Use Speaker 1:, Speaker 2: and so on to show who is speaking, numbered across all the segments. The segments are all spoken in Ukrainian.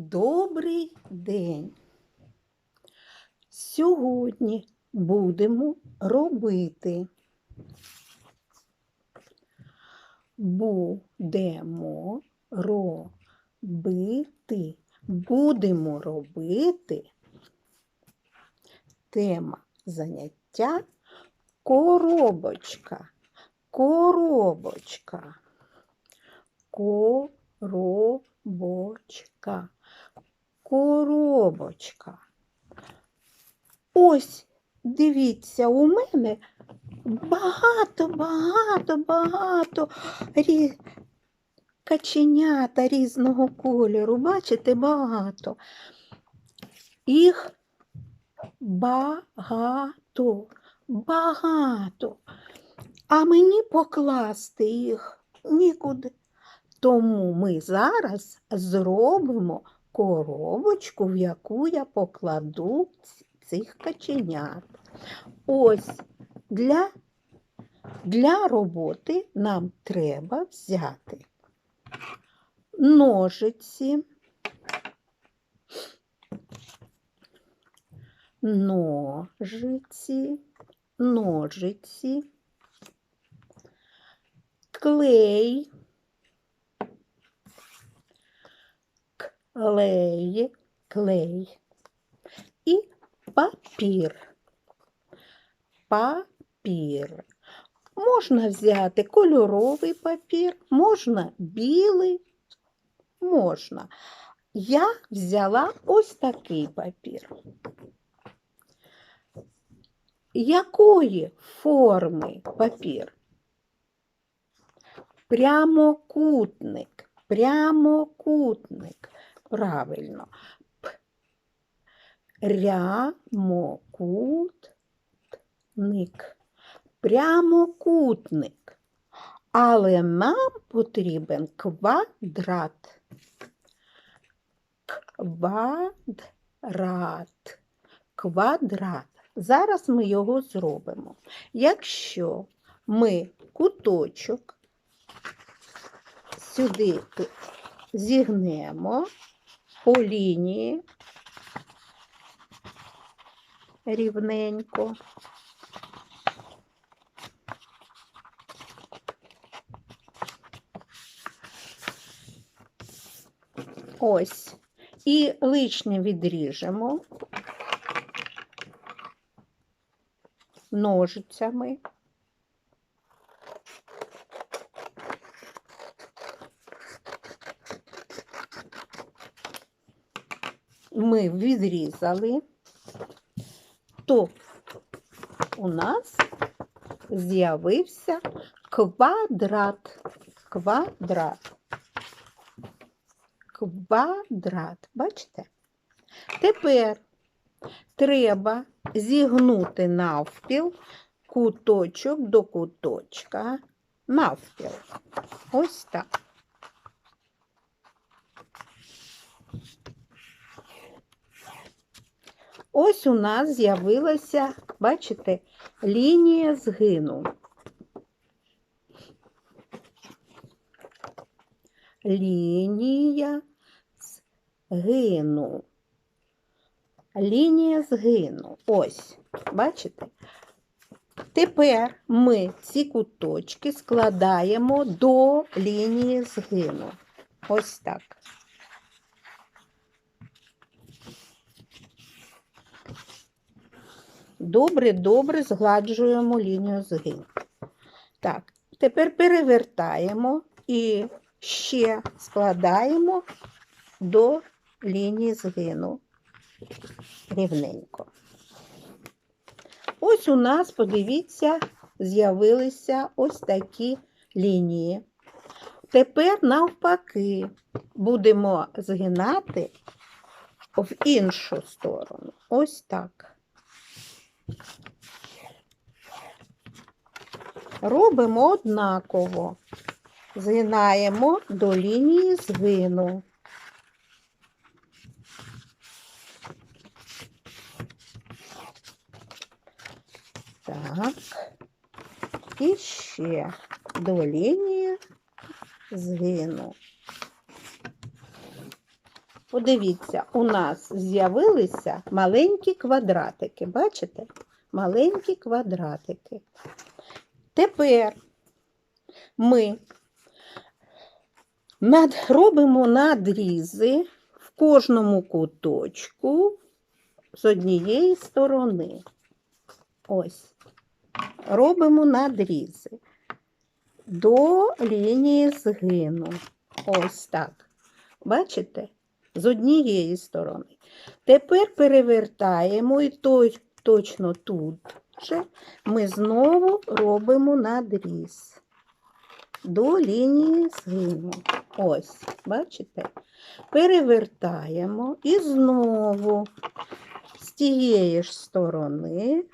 Speaker 1: Добрий день. Сьогодні будемо робити. Будемо робити. Будемо робити. Тема заняття коробочка. Коробочка. Коробочка. Коробочка. Ось, дивіться, у мене багато, багато, багато рі... каченята різного кольору. Бачите, багато. Їх багато, багато. А мені покласти їх нікуди. Тому ми зараз зробимо коробочку, в яку я покладу цих каченят. Ось для, для роботи нам треба взяти ножиці, ножиці, ножиці, клей, клей, клей і папір. Папір. Можна взяти кольоровий папір, можна білий, можна. Я взяла ось такий папір. Якої форми папір? Прямокутник. Прямокутник. Правильно. П. Прямокутник. Прямокутник. Але нам потрібен квадрат. Квадрат. Квадрат. Зараз ми його зробимо. Якщо ми куточок сюди зігнемо по лінії рівненько. Ось. І лишнє відріжемо ножицями. Ми відрізали, то у нас з'явився квадрат. Квадрат. Квадрат. Бачите? Тепер треба зігнути навпіл куточок до куточка. Навпіл. Ось так. Ось у нас з'явилася, бачите, лінія згину. Лінія згину. Лінія згину. Ось, бачите? Тепер ми ці куточки складаємо до лінії згину. Ось так. Добре, добре згладжуємо лінію згину. Так, тепер перевертаємо і ще складаємо до лінії згину рівненько. Ось у нас, подивіться, з'явилися ось такі лінії. Тепер навпаки будемо згинати в іншу сторону. Ось так. Робимо однаково. Згинаємо до лінії згину. Так. І ще до лінії згину. Подивіться, у нас з'явилися маленькі квадратики. Бачите? Маленькі квадратики. Тепер ми над, робимо надрізи в кожному куточку з однієї сторони. Ось. Робимо надрізи до лінії згину. Ось так. Бачите? З однієї сторони. Тепер перевертаємо і точно тут же ми знову робимо надріз до лінії згину. Ось, бачите? Перевертаємо і знову з тієї ж сторони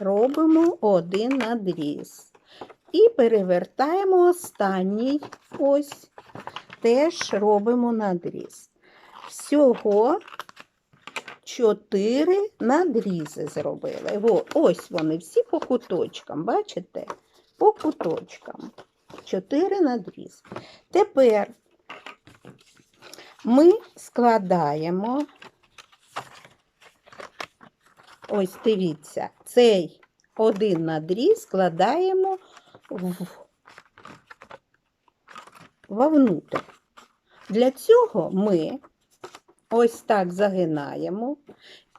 Speaker 1: робимо один надріз. І перевертаємо останній ось, теж робимо надріз. Всього чотири надрізи зробили. Ось вони всі по куточкам, бачите? По куточкам. Чотири надрізи. Тепер ми складаємо, ось дивіться, цей один надріз складаємо в, вовнутрь. Для цього ми ось так загинаємо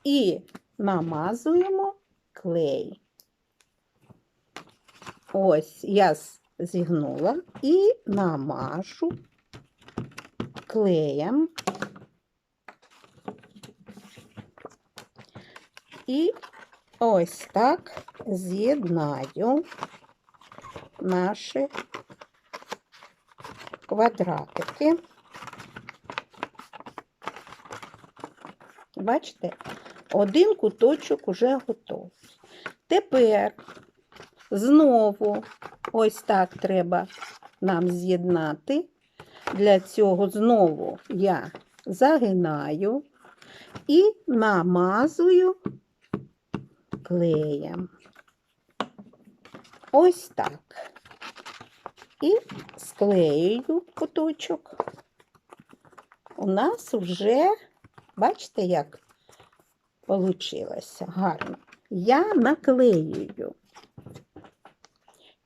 Speaker 1: і намазуємо клей. Ось я зігнула і намажу клеєм. І ось так з'єднаю наші квадратики. Бачите, один куточок уже готовий. Тепер знову ось так треба нам з'єднати. Для цього знову я загинаю і намазую клеєм. Ось так. І склеюю куточок. У нас вже, бачите, як вийшло гарно. Я наклеюю.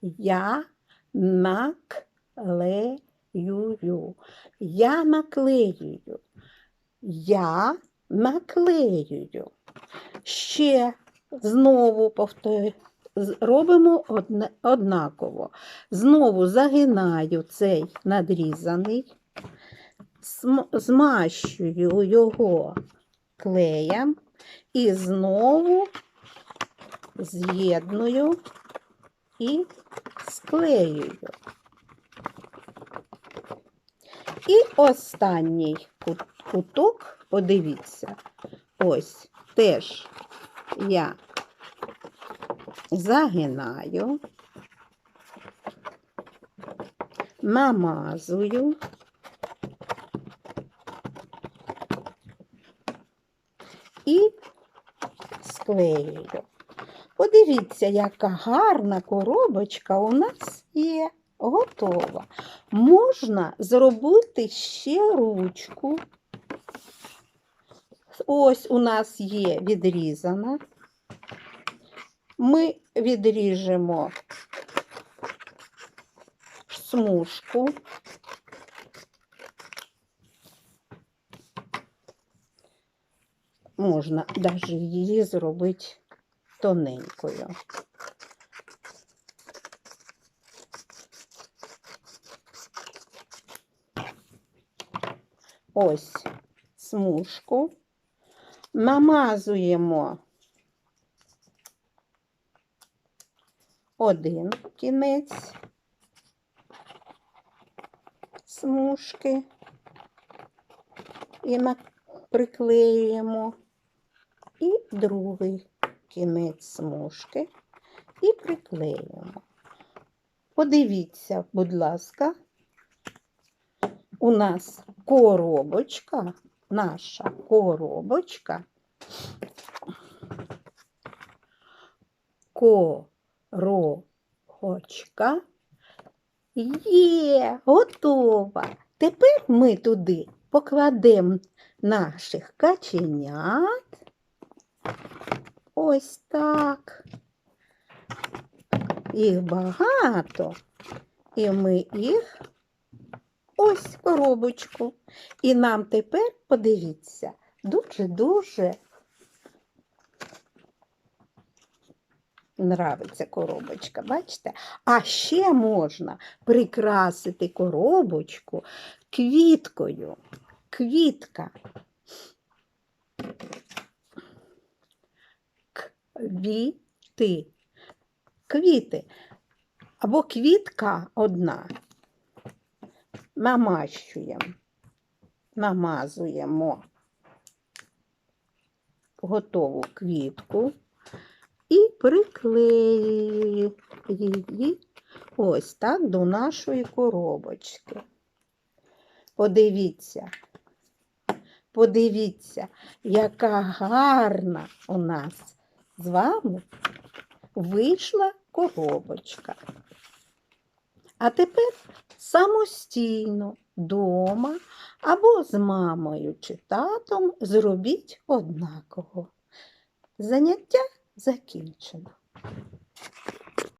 Speaker 1: Я наклеюю. Я наклеюю. Я наклеюю. Ще знову повторюю. Робимо однаково. Знову загинаю цей надрізаний, змащую його клеєм і знову з'єдную і склеюю. І останній куток, подивіться, ось теж я загинаю, намазую. І склеюю. Подивіться, яка гарна коробочка у нас є готова. Можна зробити ще ручку. Ось у нас є відрізана. Ми відріжемо смужку. Можна навіть її зробити тоненькою. Ось смужку. Намазуємо один кінець. Смужки. І приклеюємо, і другий кінець смужки. І приклеюємо. Подивіться, будь ласка, у нас коробочка, наша коробочка коробочка є готова. Тепер ми туди покладемо наших каченят. Ось так. Їх багато. І ми їх ось в коробочку. І нам тепер, подивіться, дуже-дуже нравиться коробочка, бачите? А ще можна прикрасити коробочку квіткою. Квітка. Квіти. Квіти. Або квітка одна. Намащуємо. Намазуємо готову квітку і приклеюємо її ось так до нашої коробочки. Подивіться, подивіться, яка гарна у нас з вами вийшла коробочка. А тепер самостійно дома або з мамою чи татом зробіть однаково. Заняття закінчено.